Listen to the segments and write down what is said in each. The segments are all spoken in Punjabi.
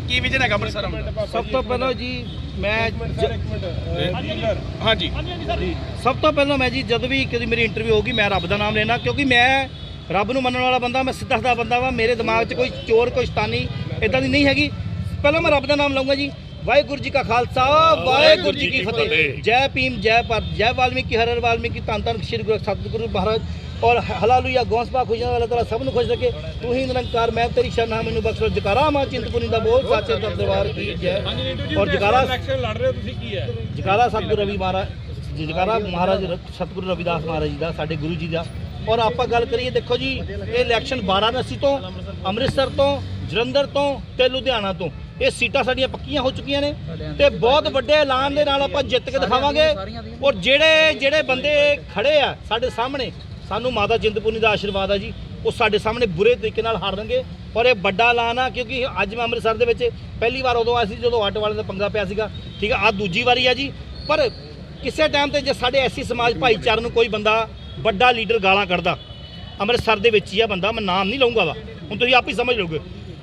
ਹੈਗਾ ਅੰਮ੍ਰਿਤਸਰ ਆਉਣ ਦਾ? ਸਭ ਤੋਂ ਪਹਿਲਾਂ ਜੀ ਮੈਂ ਜ- ਹਾਂਜੀ ਸਭ ਤੋਂ ਪਹਿਲਾਂ ਮੈਂ ਜੀ ਜਦ ਵੀ ਕਦੀ ਮੇਰੀ ਇੰਟਰਵਿਊ ਹੋਗੀ ਮੈਂ ਰੱਬ ਦਾ ਨਾਮ ਲੈਣਾ ਕਿਉਂਕਿ ਮੈਂ ਰੱਬ ਨੂੰ ਮੰਨਣ ਵਾਲਾ ਬੰਦਾ ਮੈਂ ਸਿੱਧਾ ਸਾਦਾ ਬੰਦਾ ਵਾ ਮੇਰੇ ਦਿਮਾਗ 'ਚ ਕੋਈ ਚੋਰ ਕੋਈ ਸ਼ਤਾਨੀ ਇਦਾਂ ਦੀ ਨਹੀਂ ਹੈਗੀ। ਪਹਿਲਾਂ ਮੈਂ ਰੱਬ ਦਾ ਨਾਮ ਲਵਾਂਗਾ ਜੀ। ਵਾਹਿਗੁਰੂ ਜੀ ਕਾ ਖਾਲਸਾ ਵਾਹਿਗੁਰੂ ਜੀ ਕੀ ਫਤਿਹ। ਜੈ ਭੀਮ ਜੈ ਭਾਰਤ ਜੈ ਵਾਲਮੀਕੀ ਹਰ ਹਰ ਵਾਲਮੀਕੀ। ਧੰਨ ਧੰਨ ਸ਼੍ਰੀ ਗੁਰੂ ਸਤਿਗੁਰੂ ਮਹਾਰਾਜ। ਔਰ ਹਲਾਲੂਇਆ ਗੌਂਸਪਾ ਖੁਸ਼ੀਆਂ ਵਾਲਾ ਤਾਲਾ ਸਭ ਨੂੰ ਖੁਸ਼ ਰੱਖੇ। ਤੂੰ ਹੀ ਨਿਰੰਕਾਰ ਮੈਂ ਤੇਰੀ ਸ਼ਰਨ ਹਾਂ ਮੈਨੂੰ ਬਖਸ਼। ਜਕਾਰਾ ਮਾ ਚਿੰਤਪੁਰਨੀ ਦਾ ਬੋਲ ਸਾਚੇ ਦਰਬਾਰ ਕੀ ਜੈ। ਔਰ ਜਕਾਰਾ ਇਲੈਕਸ਼ਨ ਲੜ ਰਹੇ ਹੋ ਤੁਸੀਂ ਕੀ ਹੈ? ਜਕਾਰਾ ਸਤਿਗੁਰੂ ਰਵੀ ਮਹਾਰਾਜ ਜਕਾਰਾ ਮਹਾਰਾਜ ਸਤਿਗੁਰੂ ਰਵਿਦਾਸ ਮਹਾਰਾਜ ਜੀ ਦਾ ਸਾਡੇ ਗੁਰੂ ਜੀ ਦਾ। ਔਰ ਆਪਾਂ ਗੱਲ ਕਰੀਏ ਦੇਖੋ ਜੀ ਇਹ ਇਲੈਕਸ਼ਨ ਵਾਰਾਣਸੀ ਤੋਂ ਅੰਮ੍ਰਿਤਸਰ ਤੋਂ ਜਲੰਧਰ ਤੋਂ ਤੇ ਲੁਧਿਆਣਾ ਤੋਂ। ਇਹ ਸੀਟਾਂ ਸਾਡੀਆਂ ਪੱਕੀਆਂ ਹੋ ਚੁੱਕੀਆਂ ਨੇ ਤੇ ਬਹੁਤ ਵੱਡੇ ਐਲਾਨ ਦੇ ਨਾਲ ਆਪਾਂ ਜਿੱਤ ਕੇ ਦਿਖਾਵਾਂਗੇ। ਔਰ ਜਿਹੜੇ ਜਿਹੜੇ ਬੰਦੇ ਖੜੇ ਆ ਸਾਡੇ ਸਾਹਮਣੇ ਸਾਨੂੰ ਮਾਤਾ ਚਿੰਤਪੁਰਨੀ ਦਾ ਆਸ਼ੀਰਵਾਦ ਆ ਜੀ। ਉਹ ਸਾਡੇ ਸਾਹਮਣੇ ਬੁਰੇ ਤਰੀਕੇ ਨਾਲ ਹਾਰਨਗੇ ਔਰ ਇਹ ਵੱਡਾ ਐਲਾਨ ਆ ਕਿਉਂਕਿ ਅੱਜ ਮੈਂ ਅੰਮ੍ਰਿਤਸਰ ਦੇ ਵਿੱਚ ਪਹਿਲੀ ਵਾਰ ਉਦੋਂ ਆਇਆ ਸੀ ਜਦੋਂ ਆਟੋ ਵਾਲੇ ਦਾ ਪੰਗਾ ਪਿਆ ਸੀਗਾ। ਠੀਕ ਆ ਆ ਦੂਜੀ ਵਾਰੀ ਆ ਜੀ। ਪਰ ਕਿਸੇ ਟਾਈਮ ਤੇ ਜੇ ਸਾਡੇ ਐਸੀ ਸਮਾਜ ਭਾਈਚਾਰੇ ਨੂੰ ਕੋਈ ਬੰਦਾ ਵੱਡਾ ਲੀਡਰ ਗਾਲਾਂ ਕੱਢਦਾ ਅੰਮ੍ਰਿਤਸਰ ਦੇ ਵਿੱਚ ਹੀ ਆ ਬੰਦਾ ਮੈਂ ਨਾਮ ਨਹੀਂ ਲਵਾਂਗਾ ਵਾ। ਹੁਣ ਤੁਸੀਂ ਆਪ ਹੀ ਸਮਝ ਲਓਗੇ।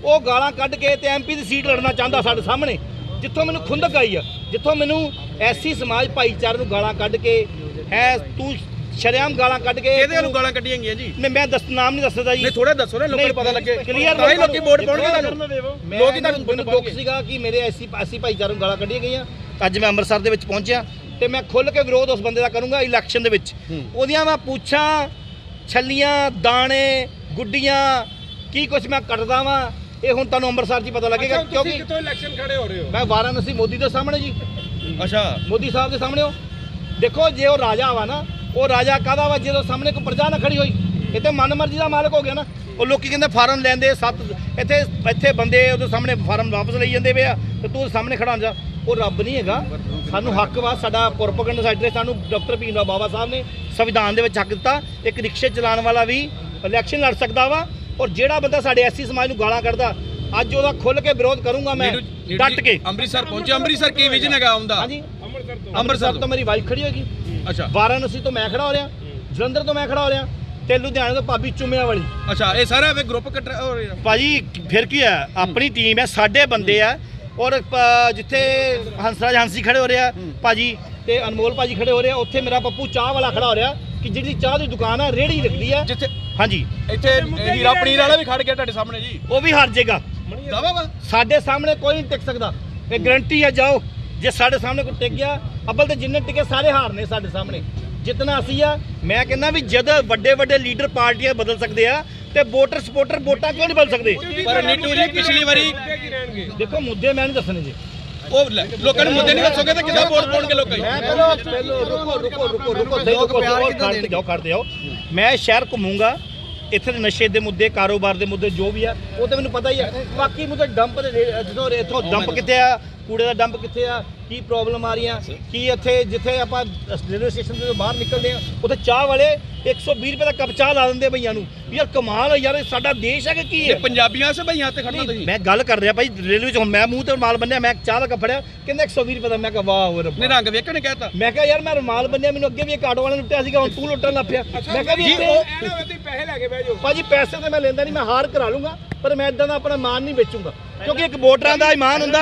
ਉਹ ਗਾਲਾਂ ਕੱਢ ਕੇ ਤੇ ਐਮਪੀ ਦੀ ਸੀਟ ਲੜਨਾ ਚਾਹੁੰਦਾ ਸਾਡੇ ਸਾਹਮਣੇ। ਜਿੱਥੋਂ ਮੈਨੂੰ ਖੁੰਦਕ ਆਈ ਆ ਜਿੱਥੋਂ ਮੈਨੂੰ ਐਸੀ ਸਮਾਜ ਭਾਈਚਾਰੇ ਨੂੰ ਗਾਲਾਂ ਕੱਢ ਕੇ ਹੈ ਤੂੰ ਸ਼ਰੇਆਮ ਗਾਲਾਂ ਕੱਢ ਕੇ ਇਹਦੇ ਤੂੰ- ਗਾਲਾਂ ਕੱਢੀਆਂ ਗਈਆਂ ਜੀ? ਨਹੀਂ ਮੈਂ ਦੱਸ ਨਾਮ ਨਹੀਂ ਦੱਸਦਾ ਜੀ। ਨਹੀਂ ਥੋੜਾ ਦੱਸੋ ਨਾ ਲੋਕਾਂ ਨੂੰ ਪਤਾ ਲੱਗੇ। ਕਲੀਅਰ ਤਾਂ ਹੀ ਲੋਕੀ ਵੋਟ ਪਾਉਣਗੇ ਤੁਹਾਨੂੰ। ਲੋਕ ਤੁਹਾਨੂੰ ਮੈਨੂੰ ਦੁੱਖ ਸੀਗਾ ਕਿ ਮੇਰੇ ਐਸੀ ਐਸੀ ਭਾਈਚਾਰੇ ਨੂੰ ਗਾਲਾਂ ਕੱਢੀਆਂ ਗਈਆਂ। ਅੱਜ ਮੈਂ ਅੰਮ੍ਰਿਤਸਰ ਦੇ ਵਿੱਚ ਪਹੁੰਚਿਆ ਤੇ ਮੈਂ ਖੁੱਲ ਕੇ ਵਿਰੋਧ ਉਸ ਬੰਦੇ ਦਾ ਕਰੂੰਗਾ ਇਲੈਕਸ਼ਨ ਦੇ ਵਿੱਚ। ਉਹਦੀਆਂ ਮੈਂ ਪੁੱਛਾਂ ਛੱਲੀਆਂ ਦਾਣੇ ਗੁੱਡੀਆਂ ਕੀ ਕੁਝ ਮੈਂ ਕੱਟਦਾ ਵਾਂ ਇਹ ਹੁਣ ਤੁਹਾਨੂੰ ਅੰਮ੍ਰਿਤਸਰ 'ਚ ਹੀ ਪਤਾ ਲੱਗੇਗਾ ਕਿਉਂਕਿ ਕਿਤੋਂ ਇਲੈਕਸ਼ਨ ਖੜੇ ਹੋ ਰਹੇ ਹੋ? ਮੈਂ ਵਾਰਾਣਸੀ ਮੋਦੀ ਦੇ ਸਾਹਮਣੇ ਜੀ। ਅੱਛਾ। ਮੋਦੀ ਸਾਹਿਬ ਦੇ ਸਾਹਮਣੇ ਹੋ। ਦੇਖੋ ਜੇ ਉਹ ਰਾਜਾ ਵਾ ਨਾ ਉਹ ਰਾਜਾ ਕਾਹਦਾ ਵਾ? ਜਦੋਂ ਸਾਹਮਣੇ ਕੋਈ ਪ੍ਰਜਾ ਨਾ ਖੜੀ ਹੋਈ ਇਹ ਤੇ ਮਨਮਰਜ਼ੀ ਦਾ ਮਾਲਕ ਹੋ ਗਿਆ ਨਾ। ਉਹ ਲੋਕੀ ਕਹਿੰਦੇ ਫਾਰਮ ਲੈਂਦੇ ਸੱਤ ਇੱਥੇ ਇੱਥੇ ਬੰਦੇ ਉਹਦੇ ਸਾਹਮਣੇ ਫਾਰਮ ਵਾਪਸ ਲਈ ਜਾਂਦੇ ਵੇ ਆ ਤੇ ਤੂੰ ਸਾਹਮਣੇ ਖੜਾ ਜਾ। ਉਹ ਰੱਬ ਨਹੀਂ ਹੈਗਾ। ਸਾਨੂੰ ਹੱਕ ਵਾ ਸਾਡਾ ਪ੍ਰੋਪਗੈਂਡਾ ਸਾਈਡ ਸਾਨੂੰ ਡਾਕਟਰ ਭੀਮ ਰਾਓ ਬਾਬਾ ਸਾਹਿਬ ਨੇ ਸੰਵਿਧਾਨ ਦੇ ਵਿੱਚ ਹੱਕ ਦਿੱਤਾ। ਇੱਕ ਰਿਕਸ਼ੇ ਚਲਾਉਣ ਵਾਲਾ ਵੀ ਇਲੈਕਸ਼ਨ ਲੜ ਸਕਦਾ ਵਾ। ਔਰ ਜਿਹੜਾ ਬੰਦਾ ਸਾਡੇ ਐਸੀ ਸਮਾਜ ਨੂੰ ਗਾਲਾਂ ਕੱਢਦਾ ਅੱਜ ਉਹਦਾ ਖੁੱਲ ਕੇ ਵਿਰੋਧ ਕਰੂੰਗਾ ਮੈਂ ਡਟ ਕੇ। ਅੰਮ੍ਰਿਤਸਰ ਪਹੁੰਚੇ। ਅੰਮ੍ਰਿਤਸਰ ਕੀ ਵਿਜਨ ਹੈਗਾ ਆਉਂਦਾ ਹਾਂਜੀ। ਅੰਮ੍ਰਿਤਸਰ ਤੋਂ। ਅੰਮ੍ਰਿਤਸਰ ਤੋਂ ਮੇਰੀ ਵਾਈਫ ਖੜੀ ਹੋਗੀ ਅੱਛਾ। ਵਾਰਾਣਸੀ ਤੋਂ ਮੈਂ ਖੜਾ ਹੋ ਰਿਹਾ। ਜਲੰਧਰ ਤੋਂ ਮੈਂ ਖੜਾ ਹੋ ਰਿਹਾ। ਤੇ ਲੁਧਿਆਣੇ ਤੋਂ ਭਾਬੀ ਚੁੰਮਿਆਂ ਵਾਲੀ ਅੱਛਾ ਇਹ ਸਾਰਾ ਵੇ ਗਰੁੱਪ ਕੱਟ ਹੋ ਰਿਹਾ ਭਾਜੀ ਫਿਰ ਕੀ ਹੈ? ਆਪਣੀ ਟੀਮ ਹੈ ਸਾਡੇ ਬੰਦੇ ਆ। ਔਰ ਜਿੱਥੇ ਹੰਸਰਾਜ ਹੰਸੀ ਖੜੇ ਹੋ ਰਿਹਾ ਭਾਜੀ ਤੇ ਅਨਮੋਲ ਭਾਜੀ ਖੜੇ ਹੋ ਰਿਹਾ। ਉੱਥੇ ਮੇਰਾ ਪੱਪੂ ਚਾਹ ਵਾਲਾ ਖੜਾ ਹੋ ਰਿਹਾ ਕਿ ਜਿਹੜੀ ਚਾਹ ਦੀ ਦੁਕਾਨ ਆ ਰੇੜੀ ਲੱਗਦੀ ਆ। ਜਿੱਥੇ ਹਾਂਜੀ। ਇੱਥੇ ਹੀਰਾ ਪਨੀਰ ਵਾਲਾ ਵੀ ਖੜ ਗਿਆ ਤੁਹਾਡੇ ਸਾਹਮਣੇ ਜੀ। ਉਹ ਵੀ ਹਾਰ ਜਾਏਗਾ ਦਾਵਾ ਵਾ। ਸਾਡੇ ਸਾਹਮਣੇ ਕੋਈ ਨਹੀਂ ਟਿਕ ਸਕਦਾ। ਇਹ ਗਰੰਟੀ ਆ ਜਾਓ। ਜੇ ਸਾਡੇ ਸਾਹਮਣੇ ਕੋਈ ਟਿਕ ਗਿਆ ਅੱਬਲ ਤੇ ਜਿੰਨੇ ਟਿਕੇ ਸਾਰੇ ਹਾਰਨੇ ਸਾਡੇ ਸਾਹਮਣੇ। ਜਿਤਨਾ ਅਸੀਂ ਆ ਮੈਂ ਕਹਿੰਦਾ ਵੀ ਜਦ ਵੱਡੇ ਵੱਡੇ ਲੀਡਰ ਪਾਰਟੀਆਂ ਬਦਲ ਸਕਦੇ ਆ ਤੇ ਵੋਟਰ ਸਪੋਰਟਰ ਵੋਟਾਂ ਕਿਉਂ ਨਹੀਂ ਬਦਲ ਸਕਦੇ? ਪਰ ਨੀਟੂ ਜੀ ਪਿਛਲੀ ਵਾਰੀ ਦੇਖੋ ਮੁੱਦੇ ਮੈਂ ਨਹੀਂ ਦੱਸਣੇ ਜੀ। ਉਹ ਲੈ, ਲੋਕਾਂ ਨੂੰ ਮੁੱਦੇ ਨਹੀਂ ਦੱਸੋਗੇ ਤਾਂ ਕਿੱਦਾਂ ਵੋਟ ਪਾਉਣਗੇ ਲੋਕਾਂ? ਪਹਿਲਾਂ ਪਹਿਲਾਂ ਰੁਕੋ ਰੁਕੋ ਰੁਕੋ ਰੁਕੋ ਸਹੀ ਰੁਕੋ ਖੜਦੇ ਜਾਓ ਖੜਦੇ ਜਾਓ। ਮੈਂ ਸ਼ਹਿਰ ਘੁੰਮੂੰਗਾ ਇੱਥੇ ਦੇ ਨਸ਼ੇ ਦੇ ਮੁੱਦੇ ਕਾਰੋਬਾਰ ਦੇ ਮੁੱਦੇ ਜੋ ਵੀ ਆ ਉਹ ਤਾਂ ਮੈਨੂੰ ਪਤਾ ਹੀ ਆ। ਬਾਕੀ ਮੁੱਦੇ ਡੰਪ ਦੇ ਰੇ- ਜਦੋਂ ਇੱਥੋਂ ਡੰਪ ਕਿੱਥੇ ਆ? ਕੂੜੇ ਦਾ ਡੰਪ ਕਿੱਥੇ ਆ? ਕੀ ਪ੍ਰੋਬਲਮ ਆ ਰਹੀਆਂ? ਕੀ ਇੱਥੇ ਜਿੱਥੇ ਆਪਾਂ ਰੇਲਵੇ ਸਟੇਸ਼ਨ ਤੋਂ ਬਾਹਰ ਨਿਕਲਦੇ ਆ ਉੱਥੇ ਚਾਹ ਵਾਲੇ 120 ਰੁਪਏ ਦਾ ਕੱਪ ਚਾਹ ਲਾ ਦਿੰਦੇ ਭਈਆਂ ਨੂੰ। ਯਾਰ ਕਮਾਲ ਆ ਯਾਰ ਇਹ ਸਾਡਾ ਦੇਸ਼ ਹੈ ਕਿ ਕੀ ਇਹ ਹੈ ਪੰਜਾਬੀਆਂ ਸੇ ਭਈਆਂ ਤੇ ਖੜਨਾ ਤੁਸੀਂ? ਮੈਂ ਗੱਲ ਕਰ ਰਿਹਾ ਭਾਈ ਰੇਲਵੇ ਚ ਮੈਂ ਮੂੰਹ ਤੇ ਰੁਮਾਲ ਬੰਨਿਆ ਮੈਂ ਚਾਹ ਦਾ ਕੱਪ ਫੜਿਆ ਕਹਿੰਦੇ 120 ਰੁਪਏ ਦਾ ਮੈਂ ਕਿਹਾ ਵਾਹ ਓਏ ਰੱਬਾ। ਨੇ ਰੰਗ ਵੇਖਣ ਕਹਿਤਾ। ਮੈਂ ਕਿਹਾ ਯਾਰ ਮੈਂ ਰੁਮਾਲ ਬੰਨਿਆ ਮੈਨੂੰ ਅੱਗੇ ਵੀ ਇੱਕ ਆਟੋ ਵਾਲੇ ਨੇ ਲੁੱਟਿਆ ਸੀਗਾ ਹੁਣ ਤੂੰ ਲੁੱਟਣ ਲੱਗ ਪਿਆ। ਮੈਂ ਕਿਹਾ ਵੀ ਪੈਸੇ ਲੈ ਕੇ ਬਹਿ ਜਾਓ। ਭਾਜੀ ਪੈਸੇ ਤੇ ਮੈਂ ਲੈਂਦਾ ਨਹੀਂ ਮੈਂ ਹਾਰ ਕਰਾ ਲੂੰਗਾ ਪਰ ਮੈਂ ਇਦਾਂ ਦਾ ਆਪਣਾ ਮਾਨ ਨਹੀਂ ਵੇਚੂੰਗਾ। ਕਿਉਂਕਿ ਇੱਕ ਵੋਟਰਾਂ ਦਾ ਇਮਾਨ ਹੁੰਦਾ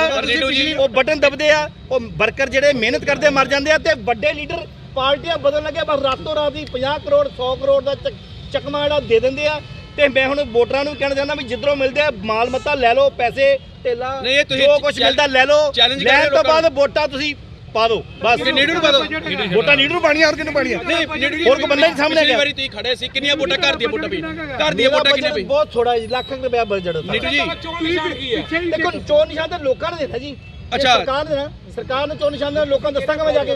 ਉਹ ਬਟਨ ਦਬਦੇ ਆ ਉਹ ਵਰਕਰ ਜਿਹੜੇ ਮਿਹਨਤ ਕਰਦੇ ਮਰ ਜਾਂਦੇ ਆ ਤੇ ਵੱਡੇ ਲੀਡਰ ਪਾਰਟੀਆਂ ਬਦਲਣ ਲੱਗੇ ਬਸ ਰਾਤੋਂ ਰਾਤ ਹੀ 50 ਕਰੋੜ 100 ਕਰੋੜ ਦਾ ਚੱਕ- ਚਕਮਾ ਜਿਹੜਾ ਦੇ ਦਿੰਦੇ ਆ। ਤੇ ਮੈਂ ਹੁਣ ਵੋਟਰਾਂ ਨੂੰ ਕਹਿਣਾ ਚਾਹੁੰਦਾ ਵੀ ਜਿੱਧਰੋਂ ਮਿਲਦੇ ਆ ਮਾਲ ਮੱਤਾ ਲੈ ਲਓ ਪੈਸੇ ਤੁਸੀਂ ਜੋ ਕੁਝ ਮਿਲਦਾ ਲੈ ਲਓ। ਲੈਣ ਤੋਂ ਬਾਅਦ ਵੋਟਾਂ ਤੁਸੀਂ ਪਾ ਦਿਓ ਬਸ। ਕਿ ਨੀਟੂ ਨੂੰ ਪਾ ਦਿਓ ਵੋਟਾਂ ਲੀਡਰ ਨੂੰ ਪਾਣੀਆਂ ਹੋਰ ਕਿਹਨੂੰ ਪਾਣੀਆਂ? ਨਹੀਂ ਹੋਰ ਕੋਈ ਬੰਦਾ ਨਹੀਂ ਸਾਹਮਣੇ ਪਿਛਲੀ ਹੈਗਾ। ਵਾਰੀ ਤੁਸੀਂ ਖੜੇ ਸੀ ਕਿੰਨੀਆਂ ਵੋਟਾਂ ਘਰ ਦੀਆਂ ਵੋਟਾਂ ਪਈ ਘਰ ਦੀਆਂ ਵੋਟਾਂ ਕਿੰਨੇ ਪਈ ਬਹੁਤ ਥੋੜਾ ਜੀ ਲੱਖ ਰੁਪਏ ਬਜਟ ਨੀਟੂ ਜੀ। ਚੋਣ ਨਿਸ਼ਾਨ ਕੀ ਹੈ ਦੇਖੋ ਚੋਣ ਨਿਸ਼ਾਨ ਤਾਂ ਲੋਕਾਂ ਨੇ ਦੇਣਾ ਜੀ। ਅੱਛਾ। ਸਰਕਾਰ ਨੇ ਦੇਣਾ ਸਰਕਾਰ ਨੇ ਚੋਣ ਨਿਸ਼ਾਨ ਲੋਕਾਂ ਨੂੰ ਦੱਸਾਂਗਾ ਮੈਂ ਜਾ ਕੇ?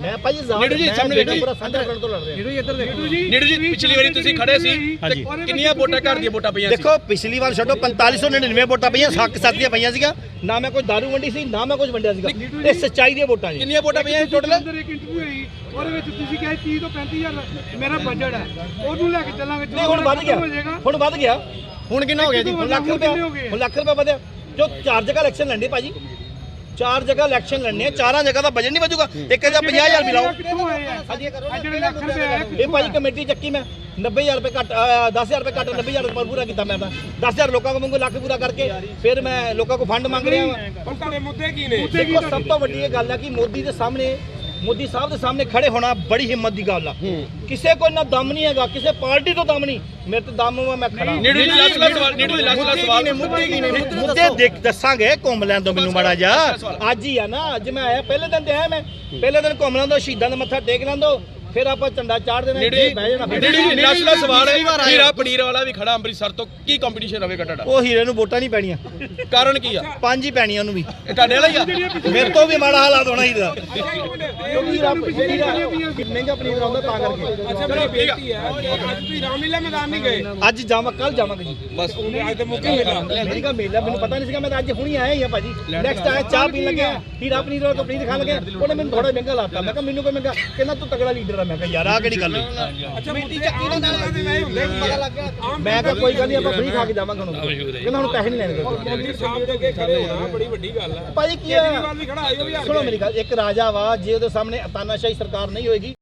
ਮੈਂ ਭਾਈ ਜ਼ਾਹਰ ਨੀਟੂ ਜੀ, ਸਾਹਮਣੇ ਵੇਖੋ। ਪੂਰਾ ਸਾਂਝਾ ਕਰਨ ਤੋਂ ਲੜ ਰਿਹਾ। ਨੀਟੂ ਜੀ ਪਿਛਲੀ ਵਾਰੀ ਤੁਸੀਂ ਖੜੇ ਸੀ। ਤੇ ਹਾਂਜੀ। ਕਿੰਨੀਆਂ ਵੋਟਾਂ ਘਰ ਦੀਆਂ ਵੋਟਾਂ ਪਈਆਂ ਸੀ? ਦੇਖੋ ਪਿਛਲੀ ਵਾਰ ਛੱਡੋ 4599 ਵੋਟਾਂ ਪਈਆਂ ਸੱਕ ਸਾਥੀਆਂ ਪਈਆਂ ਸੀਗਾ ਨਾ ਮੈਂ ਕੋਈ ਦਾਰੂ ਵੰਡੀ ਸੀ ਨਾ ਮੈਂ ਕੁਝ ਵੰਡਿਆ ਸੀਗਾ। ਇਹ ਸੱਚਾਈ ਦੀਆਂ ਵੋਟਾਂ ਜੀ। ਕਿੰਨੀਆਂ ਵੋਟਾਂ ਪਈਆਂ ਟੋਟਲ ਅੰਦਰ ਇੱਕ ਇੰਟਰਵਿਊ ਹੋਈ ਉਹਦੇ ਵਿੱਚ ਤੁਸੀਂ ਕਹੇ 30 ਤੋਂ 35000 ਮੇਰਾ ਬਜਟ ਹੈ। ਉਹਨੂੰ ਲੈ ਕੇ ਚੱਲਾਂਗੇ ਨਹੀਂ ਹੁਣ ਵੱਧ ਗਿਆ। ਹੁਣ ਵੱਧ ਗਿਆ। ਹੁਣ ਕਿੰਨਾ ਹੋ ਗਿਆ ਜੀ? ਹੁਣ ਲੱਖ ਰੁਪਏ ਹੁਣ ਲੱਖ ਰੁਪਏ ਵਧਿਆ। ਜੋ ਚਾਰ ਜਗ੍ਹਾ ਇਲੈਕਸ਼ਨ ਲੰਡੇ ਭਾਜੀ। ਚਾਰ ਜਗ੍ਹਾ ਇਲੈਕਸ਼ਨ ਲੜਨੇ ਆ ਚਾਰਾਂ ਜਗ੍ਹਾ ਦਾ ਬਜਟ ਨਹੀਂ ਵਜੂਗਾ ਇੱਕ ਇਹਦਾ 50000 ਵੀ ਲਾਓ। ਇਹ ਰੁਪਏ ਭਾਜੀ ਕਮੇਟੀ ਚੱਕੀ ਮੈਂ 90000 ਰੁਪਏ ਘੱਟ ਅਹ 10000 ਰੁਪਏ ਘੱਟ 90000 ਰੁਪਏ ਪੂਰਾ ਕੀਤਾ ਮੈਂ ਤਾਂ। 10000 ਲੋਕਾਂ ਕੋਲ ਮੰਗੋ ਲੱਖ ਪੂਰਾ ਕਰਕੇ ਫਿਰ ਮੈਂ ਲੋਕਾਂ ਕੋਲ ਫੰਡ ਮੰਗ ਰਿਹਾ ਹਾਂ ਹੁਣ ਤੁਹਾਡੇ ਮੁੱਦੇ ਕੀ ਨੇ? ਦੇਖੋ ਸਭ ਤੋਂ ਵੱਡੀ ਇਹ ਗੱਲ ਹੈ ਕਿ ਮੋਦੀ ਦੇ ਸਾਹਮਣੇ ਮੋਦੀ ਸਾਹਿਬ ਦੇ ਸਾਹਮਣੇ ਖੜੇ ਹੋਣਾ ਬੜੀ ਹਿੰਮਤ ਦੀ ਗੱਲ ਆ। ਕਿਸੇ ਕੋਲ ਨਾ ਦਮ ਨਹੀਂ ਹੈਗਾ ਕਿਸੇ ਪਾਰਟੀ ਤੋਂ ਦਮ ਨਹੀਂ। ਮੇਰੇ ਤੇ ਦਮ ਵਾ ਮੈਂ ਖੜਾ ਨੀਡੂ ਜੀ ਲਾਸਟ ਲਾਸਟ ਸਵਾਲ ਨੀਡੂ ਜੀ ਲਾਸਟ ਲਾਸਟ ਸਵਾਲ ਮੁੱਦੇ ਕੀ ਨੇ? ਮੁੱਦੇ ਦੇਖ ਦੱਸਾਂਗੇ ਘੁੰਮ ਲੈਣ ਦੋ ਮੈਨੂੰ ਮਾੜਾ ਜਾ ਅੱਜ ਹੀ ਆ ਨਾ ਅੱਜ ਮੈਂ ਆਇਆ ਪਹਿਲੇ ਦਿਨ ਤੇ ਆਇਆ ਮੈਂ। ਪਹਿਲੇ ਦਿਨ ਘੁੰਮ ਲੈਣ ਦੋ ਸ਼ਹੀਦਾਂ ਦਾ ਮੱਥਾ ਟੇਕ ਲੈਣ ਦੋ ਫਿਰ ਆਪਾਂ ਝੰਡਾ ਚਾੜ ਦੇਣਾ ਇੱਥੇ ਬਹਿ ਜਾਣਾ। ਜੀ ਨੀਡੂ ਜੀ ਲਾਸਟ ਲਾਸਟ ਸਵਾਲ ਹੈ ਹੀਰਾ ਪਨੀਰ ਵਾਲਾ ਵੀ ਖੜਾ ਅੰਮ੍ਰਿਤਸਰ ਤੋਂ ਕੀ ਕੰਪੀਟੀਸ਼ਨ ਰਹੇਗਾ ਤੁਹਾਡਾ ਉਹ ਹੀਰੇ ਨੂੰ ਵੋਟਾਂ ਨਹੀਂ ਪੈਣੀਆਂ। ਕਾਰਨ ਕੀ ਆ? ਪੰਜ ਹੀ ਪੈਣੀਆਂ ਉਹਨੂੰ ਵੀ। ਇਹ ਤੁਹਾਡੇ ਵਾਲਾ ਹੀ ਆ? ਮੇਰੇ ਤੋਂ ਵੀ ਮਾੜਾ ਹਾਲਾਤ ਹੋਣਾ ਹੀ ਦਾ ਮਹਿੰਗਾ ਪਨੀਰ ਆਉਂਦਾ ਤਾਂ ਕਰਕੇ। ਅੱਛਾ ਮੇਰੀ ਬੇਨਤੀ ਹੈ ਤੁਸੀਂ ਰਾਮਲੀਲਾ ਮੈਦਾਨ ਨਹੀਂ ਗਏ। ਅੱਜ ਜਾਵਾਂ ਕੱਲ ਜਾਵਾਂਗੇ ਜੀ। ਬਸ। ਅੱਜ ਤੇ ਮੁੱਕੇ ਮਿਲਾ ਮੇਰੀ ਮੇਲਾ ਮੈਨੂੰ ਪਤਾ ਨਹੀਂ ਸੀਗਾ ਮੈਂ ਤਾਂ ਅੱਜ ਹੁਣੀ ਆਇਆ ਹੀ ਆ ਭਾਜੀ। ਨੈਕਸਟ ਆਇਆ ਚਾਹ ਪੀਣ ਲੱਗਿਆ। ਹੀਰਾ ਪਨੀਰ ਵਾਲਾ ਕੰਪਨੀ ਦਿਖਾਣ ਲੱਗੇ। ਉਹਨੇ ਮੈਨੂੰ ਥੋੜਾ ਮਹਿੰਗਾ ਲਾਤਾ। ਮੈਂ ਕਿਹਾ ਮੈਨੂੰ ਕੋਈ ਮਹਿੰਗਾ ਕਹਿੰਦਾ ਤੂੰ ਤਗੜਾ ਲੀਡਰ ਆ ਮੈਂ ਕਿਹਾ ਯਾਰ ਆ ਕਿਹੜੀ ਗੱਲ ਹੈ ਅੱਛਾ ਮੁੱਦੇ ਆਮ ਲੋਕਾਂ ਦੇ ਹੁੰਦੇ ਕੀ ਆ ਮੈਂ ਕਿਹਾ ਕੋਈ ਗੱਲ ਨਹੀਂ ਆਪਾਂ ਫ੍ਰੀ ਖਾ ਕੇ ਜਾਵਾਂਗੇ ਹੁਣ। ਕਹਿੰਦਾ ਹੁਣ ਪੈਸੇ ਨਹੀਂ ਲੈਣੇ ਤੇਰੇ ਕੋਲ। ਮੋਦੀ ਸਾਹਿਬ ਦੇ ਅੱਗੇ ਖੜੇ ਹੋਣਾ ਬੜੀ ਵੱਡੀ ਗੱਲ ਹੈ ਭਾਜੀ ਕੀ ਆ? ਕੇਜਰੀਵਾਲ ਵੀ ਖੜਾ ਆਇਓ ਵੀ ਸੁਣੋ ਮੇਰੀ ਗੱਲ ਇੱਕ ਰਾਜਾ ਵਾ ਜੇ ਉਹਦੇ ਸਾਹਮਣੇ ਤਾਨਾਸ਼ਾਹੀ ਸਰਕਾਰ ਨਹੀਂ ਹੋਏਗੀ।